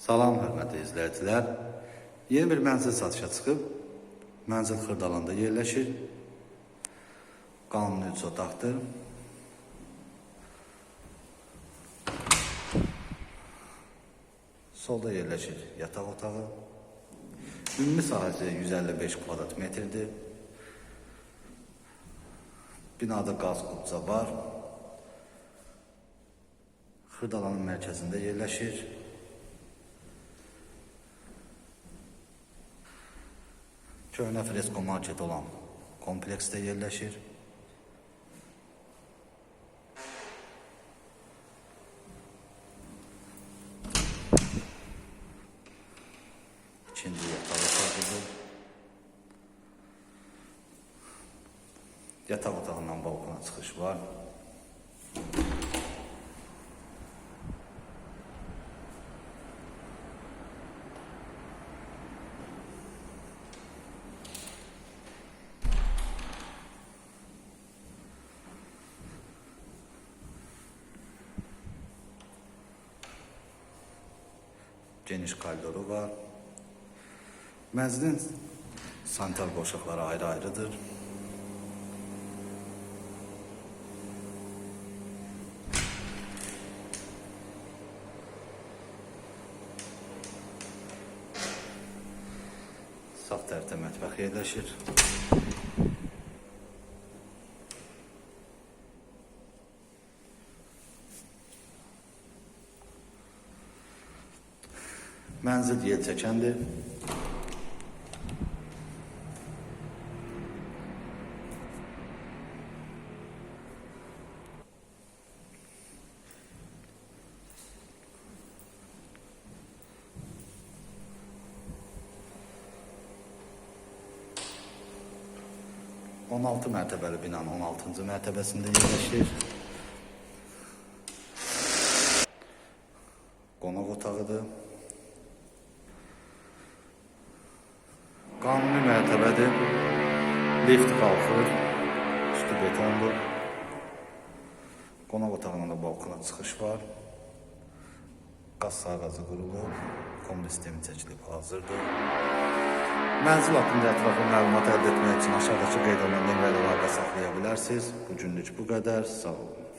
Salam hörmətli izləyicilər. Yeni bir mənzil satışa çıxıb. Mənzil Xırdalanda yerləşir. Qanuni üç otaqdır. Solda yerləşir yataq otağı. Ümumi sahəsi 155 kvadrat metrdir. Binada qaz qubca var. Xırdalanın mərkəzində yerləşir. Köhnə fresko market olan kompleksdə yerləşir. İkinci. Yataq otağından balkona çıxış var. Geniş koridoru var. Mənzilin sanitar boşluqları ayrı-ayrıdır. Sağ tərəfdə mətbəx yerləşir. Mənzil yel çəkəndir. On altı mərtəbəli binanın 16-cı mərtəbəsində yerləşir. Qonaq otağıdır. Qanuni mərtəbədir. Lift qalxır. Üstü betondur. Qonaq otağına da balkona çıxış var. Qaz sağazı qurulub. Kombi sistemi çəkilib hazırdır. Mənzil haqqında ətraflı məlumat əldə etmək üçün aşağıdakı qeyd olunan nömrələ əlaqə saxlaya bilərsiniz. Bu günlük bu qədər. Sağ olun.